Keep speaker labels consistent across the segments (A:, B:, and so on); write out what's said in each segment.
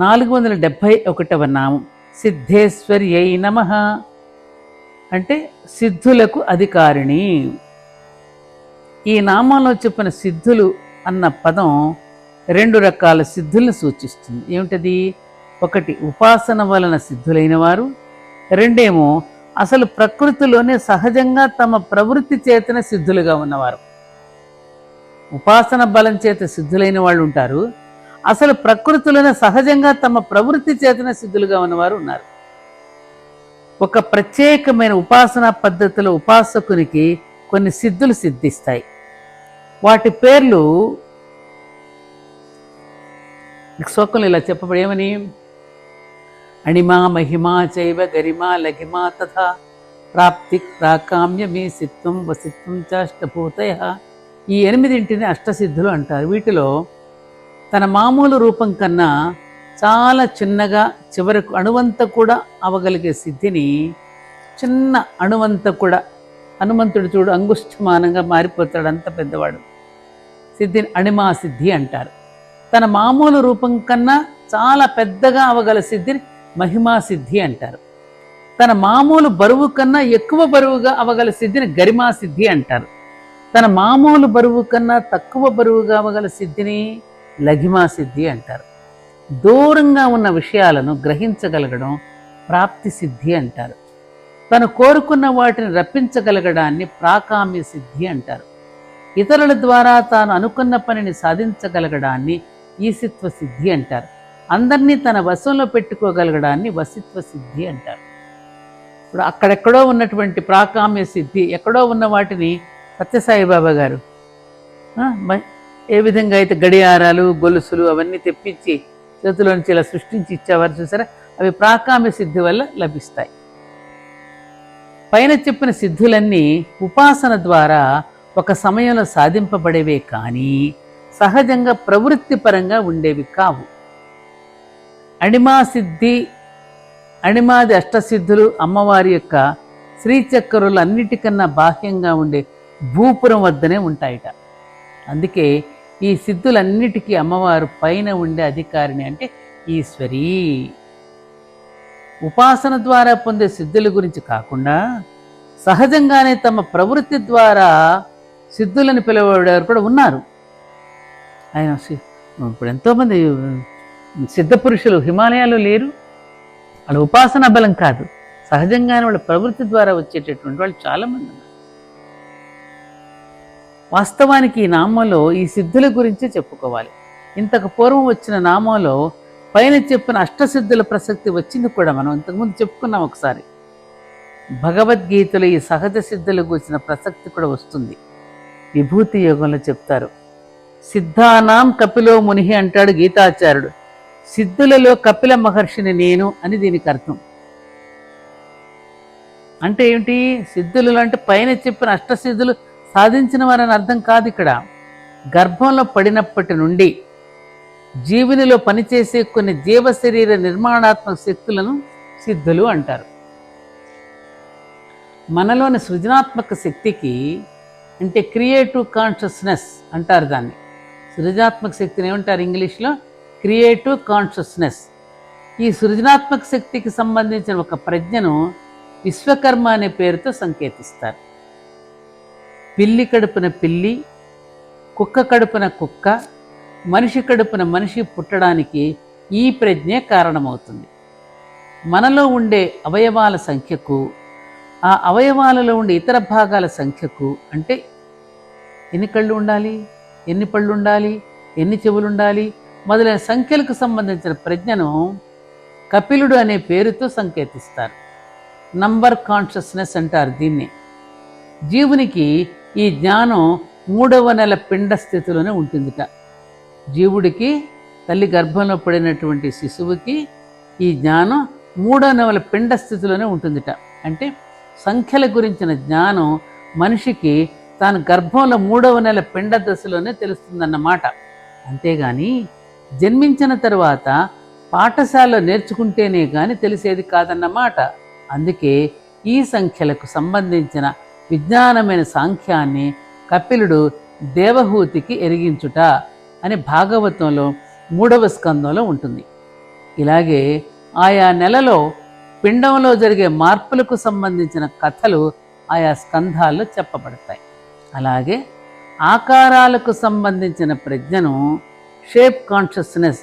A: నాలుగు వందల డెబ్భై ఒకటవ నామం. సిద్ధేశ్వరి అయి నమ. అంటే సిద్ధులకు అధికారిణి. ఈ నామంలో చెప్పిన సిద్ధులు అన్న పదం రెండు రకాల సిద్ధులను సూచిస్తుంది. ఏమిటది? ఒకటి ఉపాసన వలన సిద్ధులైన వారు రెండేమో అసలు ప్రకృతిలోనే సహజంగా తమ ప్రవృత్తి చేతన సిద్ధులుగా ఉన్నవారు. ఉపాసన బలం చేత సిద్ధులైన వాళ్ళు ఉంటారు అసలు ప్రకృతిలోనే సహజంగా తమ ప్రవృత్తి చేతన సిద్ధులుగా ఉన్నవారు ఉన్నారు. ఒక ప్రత్యేకమైన ఉపాసనా పద్ధతిలో ఉపాసకునికి కొన్ని సిద్ధులు సిద్ధిస్తాయి. వాటి పేర్లు శ్లోకంలో ఇలా చెప్పబడి ఏమని? అణిమా మహిమా చైవ గరిమా లఘిమా తథా ప్రాప్తి ప్రాకామ్య మీ సిత్వం వసిత్వం చాష్టభూతయ. ఈ ఎనిమిదింటిని అష్టసిద్ధులు అంటారు. వీటిలో తన మామూలు రూపం కన్నా చాలా చిన్నగా చివరకు అణువంత కూడా అవగలిగే సిద్ధిని చిన్న అణువంత కూడా హనుమంతుడు చూడు అంగుష్ఠమానంగా మారిపోతాడు అంత పెద్దవాడు. సిద్ధిని అణిమా సిద్ధి అంటారు. తన మామూలు రూపం కన్నా చాలా పెద్దగా అవగల సిద్ధిని మహిమా సిద్ధి అంటారు. తన మామూలు బరువు కన్నా ఎక్కువ బరువుగా అవగల సిద్ధిని గరిమా సిద్ధి అంటారు. తన మామూలు బరువు కన్నా తక్కువ బరువుగా అవగల సిద్ధిని లఘిమా సిద్ధి అంటారు. దూరంగా ఉన్న విషయాలను గ్రహించగలగడం ప్రాప్తి సిద్ధి అంటారు. తను కోరుకున్న వాటిని రప్పించగలగడాన్ని ప్రాకామ్య సిద్ధి అంటారు. ఇతరుల ద్వారా తాను అనుకున్న పనిని సాధించగలగడాన్ని ఈసిత్వ సిద్ధి అంటారు. అందరినీ తన వశంలో పెట్టుకోగలగడాన్ని వసిత్వ సిద్ధి అంటారు. ఇప్పుడు అక్కడెక్కడో ఉన్నటువంటి ప్రాకామ్య సిద్ధి ఎక్కడో ఉన్న వాటిని సత్యసాయిబాబా గారు ఏ విధంగా అయితే గడియారాలు గొలుసులు అవన్నీ తెప్పించి చేతిలో నుంచి ఇలా సృష్టించి ఇచ్చేవారు చూసారా? అవి ప్రాకామ్య సిద్ధి వల్ల లభిస్తాయి. పైన చెప్పిన సిద్ధులన్నీ ఉపాసన ద్వారా ఒక సమయంలో సాధింపబడేవే కానీ సహజంగా ప్రవృత్తి పరంగా ఉండేవి కావు. అణిమా సిద్ధి అణిమాది అష్టసిద్ధులు అమ్మవారి యొక్క శ్రీచక్రులు అన్నిటికన్నా బాహ్యంగా ఉండే భూపురం వద్దనే ఉంటాయట. అందుకే ఈ సిద్ధులన్నిటికీ అమ్మవారు పైన ఉండే అధికారిని అంటే ఈశ్వరి. ఉపాసన ద్వారా పొందే సిద్ధుల గురించి కాకుండా సహజంగానే తమ ప్రవృత్తి ద్వారా సిద్ధులను పిలువడారు కూడా ఉన్నారు. ఆయన ఇప్పుడు ఎంతోమంది సిద్ధ పురుషులు హిమాలయాలు లేరు. వాళ్ళ ఉపాసన బలం కాదు. సహజంగానే వాళ్ళ ప్రవృత్తి ద్వారా వచ్చేటటువంటి వాళ్ళు చాలామంది ఉన్నారు. వాస్తవానికి ఈ నామంలో ఈ సిద్ధుల గురించే చెప్పుకోవాలి. ఇంతకు పూర్వం వచ్చిన నామంలో పైన చెప్పిన అష్టసిద్ధుల ప్రసక్తి వచ్చింది కూడా మనం ఇంతకుముందు చెప్పుకున్నాం ఒకసారి. భగవద్గీతలో ఈ సహజ సిద్ధుల గురించిన ప్రసక్తి కూడా వస్తుంది. విభూతి యోగంలో చెప్తారు. సిద్ధానాం కపిలో ముని అంటాడు గీతాచార్యుడు. సిద్ధులలో కపిల మహర్షిని నేను అని దీనికి అర్థం. అంటే ఏమిటి? సిద్ధులు అంటే పైన చెప్పిన అష్టసిద్ధులు సాధించిన వారని అర్థం కాదు ఇక్కడ. గర్భంలో పడినప్పటి నుండి జీవునిలో పనిచేసే కొన్ని జీవ శరీర నిర్మాణాత్మక శక్తులను సిద్ధులు అంటారు. మనలోని సృజనాత్మక శక్తికి అంటే క్రియేటివ్ కాన్షియస్నెస్ అంటారు దాన్ని. సృజనాత్మక శక్తిని ఏమంటారు ఇంగ్లీష్లో? క్రియేటివ్ కాన్షియస్నెస్ ఈ సృజనాత్మక శక్తికి సంబంధించిన ఒక ప్రజ్ఞను విశ్వకర్మ అనే పేరుతో సంకేతిస్తారు. పిల్లి కడుపున పిల్లి కుక్క కడుపున కుక్క మనిషి కడుపున మనిషి పుట్టడానికి ఈ ప్రజ్ఞే కారణమవుతుంది. మనలో ఉండే అవయవాల సంఖ్యకు ఆ అవయవాలలో ఉండే ఇతర భాగాల సంఖ్యకు అంటే ఎన్ని కళ్ళు ఉండాలి ఎన్ని పళ్ళు ఉండాలి ఎన్ని చెవులు ఉండాలి మొదలైన సంఖ్యలకు సంబంధించిన ప్రజ్ఞను కపిలుడు అనే పేరుతో సంకేతిస్తారు. నంబర్ కాన్షియస్నెస్ అంటారు దీన్ని. జీవునికి ఈ జ్ఞానం మూడవ నెల పిండ స్థితిలోనే ఉంటుందిట. జీవుడికి తల్లి గర్భంలో పడినటువంటి శిశువుకి ఈ జ్ఞానం మూడవ నెల పిండ స్థితిలోనే ఉంటుందిట. అంటే సంఖ్యల గురించిన జ్ఞానం మనిషికి తాను గర్భంలో మూడవ నెల పిండ దశలోనే తెలుస్తుందన్నమాట. అంతేగాని జన్మించిన తర్వాత పాఠశాలలో నేర్చుకుంటేనే కానీ తెలిసేది కాదన్నమాట. అందుకే ఈ సంఖ్యలకు సంబంధించిన విజ్ఞానమైన సాంఖ్యాన్ని కపిలుడు దేవహూతికి ఎరిగించుట అని భాగవతంలో మూడవ స్కందంలో ఉంటుంది. ఇలాగే ఆయా నెలలో పిండంలో జరిగే మార్పులకు సంబంధించిన కథలు ఆయా స్కంధాల్లో చెప్పబడతాయి. అలాగే ఆకారాలకు సంబంధించిన ప్రజ్ఞను షేప్ కాన్షియస్నెస్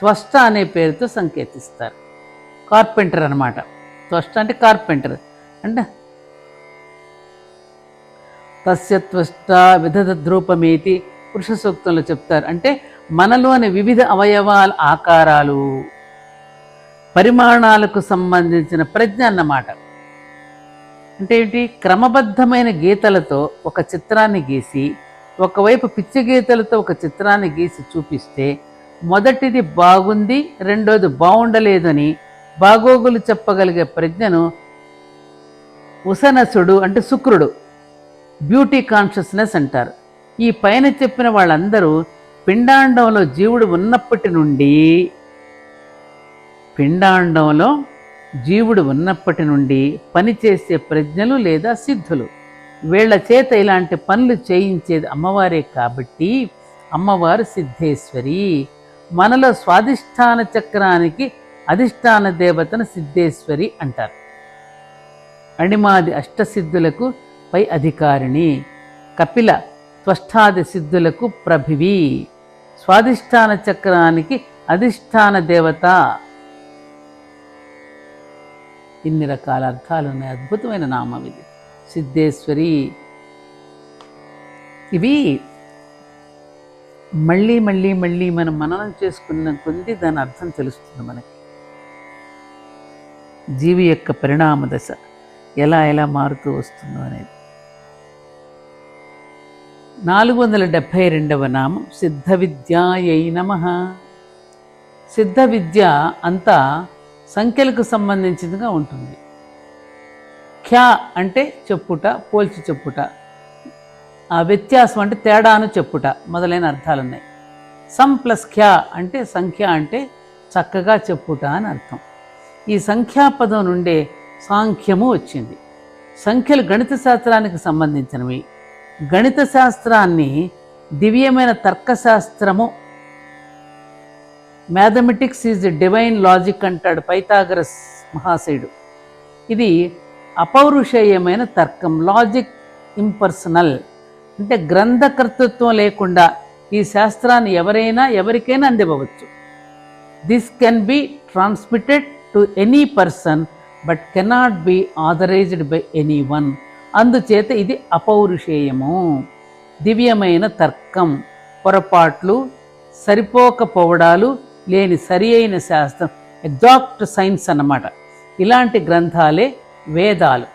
A: త్వష్ట అనే పేరుతో సంకేతిస్తారు. కార్పెంటర్ అన్నమాట. త్వష్ట అంటే కార్పెంటర్. అంటే తస్య త్వష్ట విధద్రూపమేతి పురుష సూక్తంలో చెప్తారు. అంటే మనలోని వివిధ అవయవాల ఆకారాలు పరిమాణాలకు సంబంధించిన ప్రజ్ఞ అన్నమాట. అంటే ఏంటి? క్రమబద్ధమైన గీతలతో ఒక చిత్రాన్ని గీసి ఒకవైపు పిచ్చి గీతలతో ఒక చిత్రాన్ని గీసి చూపిస్తే మొదటిది బాగుంది రెండోది బాగుండలేదని బాగోగులు చెప్పగలిగే ప్రజ్ఞను ఉసనసుడు అంటే శుక్రుడు బ్యూటీ కాన్షియస్నెస్ అంటారు. ఈ పైన చెప్పిన వాళ్ళందరూ పిండాండంలో జీవుడు ఉన్నప్పటి నుండి పిండాండంలో జీవుడు ఉన్నప్పటి నుండి పనిచేసే ప్రజ్ఞలు లేదా సిద్ధులు. వీళ్ళ చేత ఇలాంటి పనులు చేయించేది అమ్మవారే కాబట్టి అమ్మవారు సిద్ధేశ్వరి. మనలో స్వాధిష్టాన చక్రానికి అధిష్టాన దేవతను సిద్ధేశ్వరి అంటారు. అణిమాది అష్టసిద్ధులకు పై అధికారిణి కపిల త్వష్టాది సిద్ధులకు ప్రభివి. స్వాధిష్టాన చక్రానికి అధిష్టాన దేవత. ఇన్ని రకాల అర్థాలు ఉన్నాయి. అద్భుతమైన నామం ఇది. సిద్ధేశ్వరి. ఇవి మళ్ళీ మళ్ళీ మళ్ళీ మనం మననం చేసుకున్న కొద్ది దాని అర్థం తెలుస్తుంది మనకి. జీవి యొక్క పరిణామ దశ ఎలా ఎలా మారుతూ వస్తుందో అనేది. నాలుగు వందల డెబ్భై రెండవ నామం సిద్ధ విద్యాయై నమ. సిద్ధ విద్య అంతా సంఖ్యలకు సంబంధించిందిగా ఉంటుంది. ఖ్యా అంటే చెప్పుట పోల్చి చెప్పుట. ఆ వ్యత్యాసం అంటే తేడాను చెప్పుట మొదలైన అర్థాలు ఉన్నాయి సమ్ ప్లస్ ఖ్యా అంటే సంఖ్య అంటే చక్కగా చెప్పుట అని అర్థం. ఈ సంఖ్యాపదం నుండే సాంఖ్యము వచ్చింది. సంఖ్యలు గణిత శాస్త్రానికి సంబంధించినవి. గణిత శాస్త్రాన్ని దివ్యమైన తర్కశాస్త్రము మ్యాథమెటిక్స్ ఈజ్ డివైన్ లాజిక్ అంటాడు పైథాగరస్ మహాశయుడు. ఇది అపౌరుషేయమైన తర్కం లాజిక్ ఇంపర్సనల్ అంటే గ్రంథకర్తృత్వం లేకుండా ఈ శాస్త్రాన్ని ఎవరైనా ఎవరికైనా అందివ్వవచ్చు. This can be transmitted to any person but cannot be authorized by any one అందుచేత ఇది అపౌరుషేయము. దివ్యమైన తర్కం పొరపాట్లు సరిపోకపోవడాలు లేని సరి అయిన శాస్త్రం ఎగ్జాక్ట్ సైన్స్ అన్నమాట. ఇలాంటి గ్రంథాలే వేదాలు.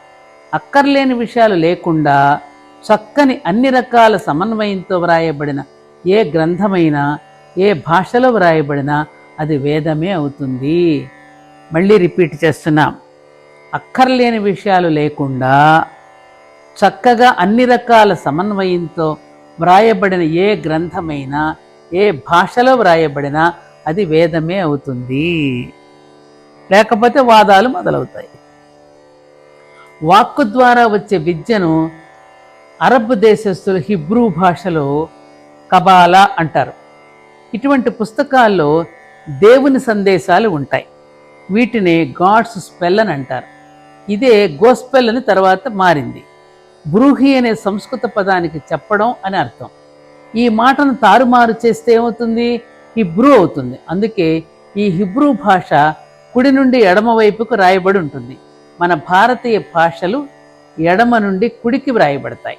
A: అక్కర్లేని విషయాలు లేకుండా చక్కని అన్ని రకాల సమన్వయంతో వ్రాయబడిన ఏ గ్రంథమైనా ఏ భాషలో వ్రాయబడినా అది వేదమే అవుతుంది. మళ్ళీ రిపీట్ చేస్తున్నాం. అక్కర్లేని విషయాలు లేకుండా చక్కగా అన్ని రకాల సమన్వయంతో వ్రాయబడిన ఏ గ్రంథమైనా ఏ భాషలో వ్రాయబడినా అది వేదమే అవుతుంది. లేకపోతే వాదాలు మొదలవుతాయి. వాక్కు ద్వారా వచ్చే విద్యను అరబ్ దేశస్తులు హిబ్రూ భాషలో కబాలా అంటారు. ఇటువంటి పుస్తకాల్లో దేవుని సందేశాలు ఉంటాయి. వీటిని గాడ్స్ స్పెల్ అని అంటారు. ఇదే గోస్పెల్ అని తర్వాత మారింది. బ్రూహి అనే సంస్కృత పదానికి చెప్పడం అని అర్థం. ఈ మాటను తారుమారు చేస్తే ఏమవుతుంది? హిబ్రూ అవుతుంది. అందుకే ఈ హిబ్రూ భాష కుడి నుండి ఎడమ వైపుకు రాయబడి ఉంటుంది. మన భారతీయ భాషలు ఎడమ నుండి కుడికి వ్రాయబడతాయి.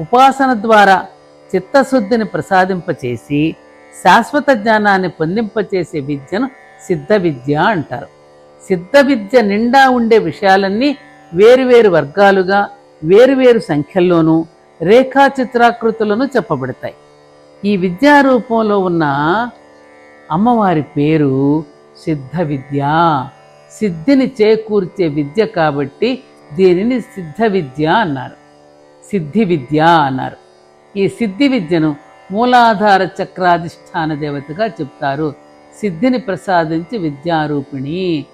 A: ఉపాసన ద్వారా చిత్తశుద్ధిని ప్రసాదింపచేసి శాశ్వత జ్ఞానాన్ని పొందింపచేసే విద్యను సిద్ధ విద్య అంటారు. సిద్ధ విద్య నిండా ఉండే విషయాలన్నీ వేరువేరు వర్గాలుగా వేరువేరు సంఖ్యల్లోనూ రేఖాచిత్రాకృతులను చెప్పబడతాయి. ఈ విద్యారూపంలో ఉన్న అమ్మవారి పేరు సిద్ధ విద్య. సిద్ధిని చేకూర్చే విద్య కాబట్టి దీనిని సిద్ధ విద్య అన్నారు. సిద్ధి విద్య అన్నారు. ఈ సిద్ధి విద్యను మూలాధార చక్రాధిష్టాన దేవతగా చెప్తారు. సిద్ధిని ప్రసాదించి విద్యారూపిణి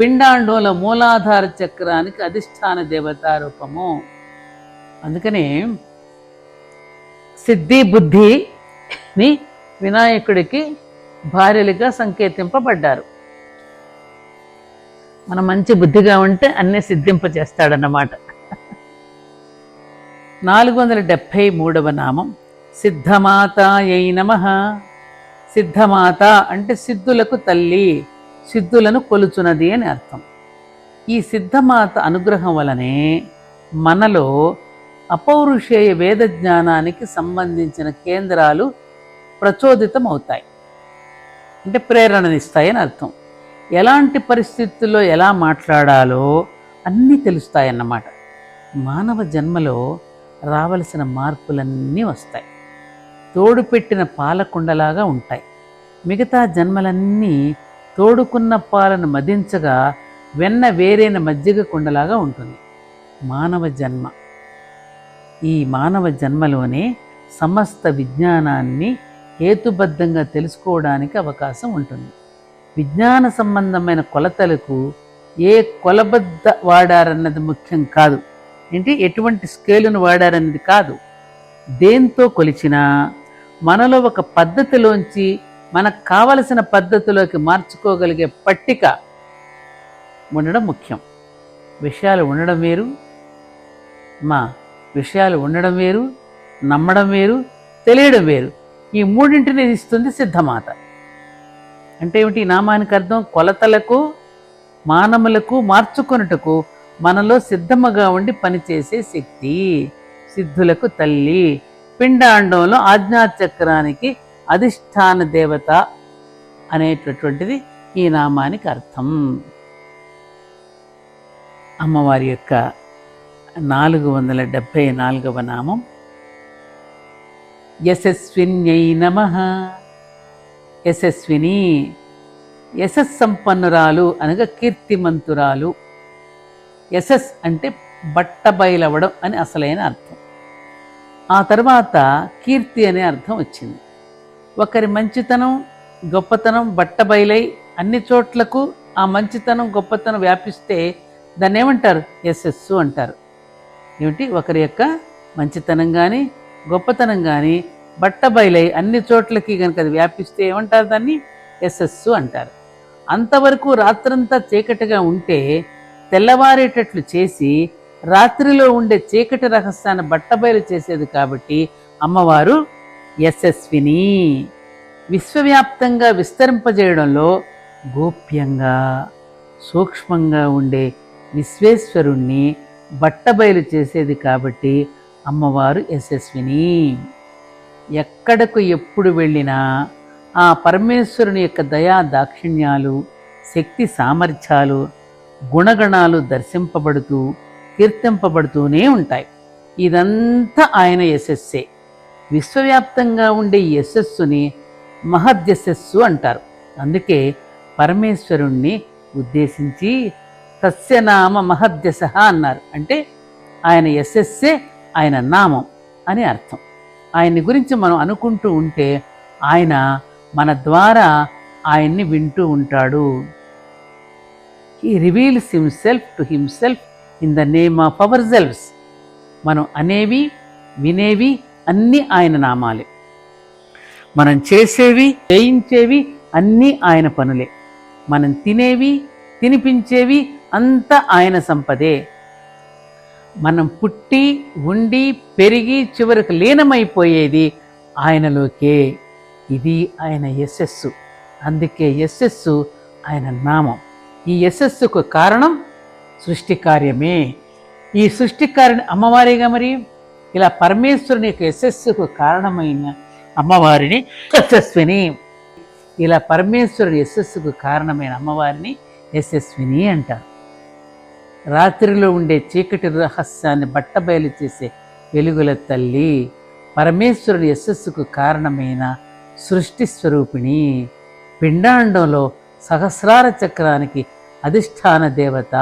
A: పిండాండోల మూలాధార చక్రానికి అధిష్టాన దేవతారూపము అందుకనే సిద్ధి బుద్ధిని వినాయకుడికి భార్యలుగా సంకేతింపబడ్డారు. మనం మంచి బుద్ధిగా ఉంటే అన్నీ సిద్ధింపజేస్తాడన్నమాట. నాలుగు వందల డెబ్భై మూడవ నామం సిద్ధమాత సిద్ధమాతాయై నమ. సిద్ధమాత అంటే సిద్ధులకు తల్లి. సిద్ధులను కొలుచున్నది అని అర్థం. ఈ సిద్ధమాత అనుగ్రహం వలనే మనలో అపౌరుషేయ వేద జ్ఞానానికి సంబంధించిన కేంద్రాలు ప్రచోదితం అవుతాయి అంటే ప్రేరణనిస్తాయని అర్థం. ఎలాంటి పరిస్థితుల్లో ఎలా మాట్లాడాలో అన్నీ తెలుస్తాయన్నమాట. మానవ జన్మలో రావలసిన మార్పులన్నీ వస్తాయి. తోడు పెట్టిన పాలకుండలాగా ఉంటాయి. మిగతా జన్మలన్నీ తోడుకున్న పాలను మదించగా వెన్న వేరైన మజ్జిగ కుండలాగా ఉంటుంది. మానవ జన్మ. ఈ మానవ జన్మలోనే సమస్త విజ్ఞానాన్ని హేతుబద్ధంగా తెలుసుకోవడానికి అవకాశం ఉంటుంది. విజ్ఞాన సంబంధమైన కొలతలకు ఏ కొలబద్ద వాడారన్నది ముఖ్యం కాదు. ఏంటి? ఎటువంటి స్కేలును వాడారన్నది కాదు. దేంతో కొలిచినా మనలో ఒక పద్ధతిలోంచి మనకు కావలసిన పద్ధతిలోకి మార్చుకోగలిగే పట్టిక ఉండడం ముఖ్యం. విషయాలు ఉండడం వేరు మా విషయాలు ఉండడం వేరు నమ్మడం వేరు తెలియడం వేరు. ఈ మూడింటిని ఇస్తుంది సిద్ధమాత. అంటే ఏమిటి? నామానికి అర్థం కొలతలకు మానములకు మార్చుకొనుటకు మనలో సిద్ధముగా ఉండి పనిచేసే శక్తి సిద్ధులకు తల్లి. పిండాండంలో ఆజ్ఞాచక్రానికి అధిష్టాన దేవత అనేటటువంటిది ఈ నామానికి అర్థం. అమ్మవారి యొక్క నాలుగు వందల డెబ్భై నాలుగవ నామం. యశస్విన్యై నమ. యశస్విని యశస్సంపన్నురాలు అనగా కీర్తిమంతురాలు. యశస్ అంటే బట్టబయలవడం అని అసలైన అర్థం. ఆ తర్వాత కీర్తి అనే అర్థం వచ్చింది. ఒకరి మంచితనం గొప్పతనం బట్టబయలై అన్ని చోట్లకు ఆ మంచితనం గొప్పతనం వ్యాపిస్తే దాన్ని ఏమంటారు? యశస్సు అంటారు. ఏమిటి? ఒకరి యొక్క మంచితనం కానీ గొప్పతనం కానీ బట్టబయలై అన్ని చోట్లకి కనుక అది వ్యాపిస్తే ఏమంటారు దాన్ని? యశస్సు అంటారు. అంతవరకు రాత్రంతా చీకటిగా ఉంటే తెల్లవారేటట్లు చేసి రాత్రిలో ఉండే చీకటి రహస్యాన్ని బట్టబయలు చేసేది కాబట్టి అమ్మవారు యశస్విని విశ్వవ్యాప్తంగా విస్తరింపజేయడంలో గోప్యంగా సూక్ష్మంగా ఉండే విశ్వేశ్వరుణ్ణి బట్టబయలు చేసేది కాబట్టి అమ్మవారు యశస్విని. ఎక్కడకు ఎప్పుడు వెళ్ళినా ఆ పరమేశ్వరుని యొక్క దయా దాక్షిణ్యాలు శక్తి సామర్థ్యాలు గుణగణాలు దర్శింపబడుతూ కీర్తింపబడుతూనే ఉంటాయి. ఇదంతా ఆయన యశస్సే. విశ్వవ్యాప్తంగా ఉండే యశస్సుని మహద్యశస్సు అంటారు. అందుకే పరమేశ్వరుణ్ణి ఉద్దేశించి తస్యనామ మహద్యశ అన్నారు. అంటే ఆయన యశస్సే ఆయన నామం అని అర్థం. ఆయన్ని గురించి మనం అనుకుంటూ ఉంటే ఆయన మన ద్వారా ఆయన్ని వింటూ ఉంటాడు. He reveals himself to himself in the name of our selfs మనం అనేవి వినేవి అన్నీ ఆయన నామాలే. మనం చేసేవి చేయించేవి అన్నీ ఆయన పనులే. మనం తినేవి తినిపించేవి అంతా ఆయన సంపదే. మనం పుట్టి ఉండి పెరిగి చివరికి లీనమైపోయేది ఆయనలోకే. ఇది ఆయన యశస్సు. అందుకే యశస్సు ఆయన నామం. ఈ యశస్సుకు కారణం సృష్టి కార్యమే ఈ సృష్టి కార్యం అమ్మవారిగా మరి? ఇలా పరమేశ్వరుని యొక్క యశస్సుకు కారణమైన అమ్మవారిని యశస్విని. ఇలా పరమేశ్వరుని యశస్సుకు కారణమైన అమ్మవారిని యశస్విని అంటారు. రాత్రిలో ఉండే చీకటి రహస్యాన్ని బట్టబయలు చేసే వెలుగుల తల్లి పరమేశ్వరుని యశస్సుకు కారణమైన సృష్టి స్వరూపిణి. పిండాండంలో సహస్రార చక్రానికి అధిష్టాన దేవత.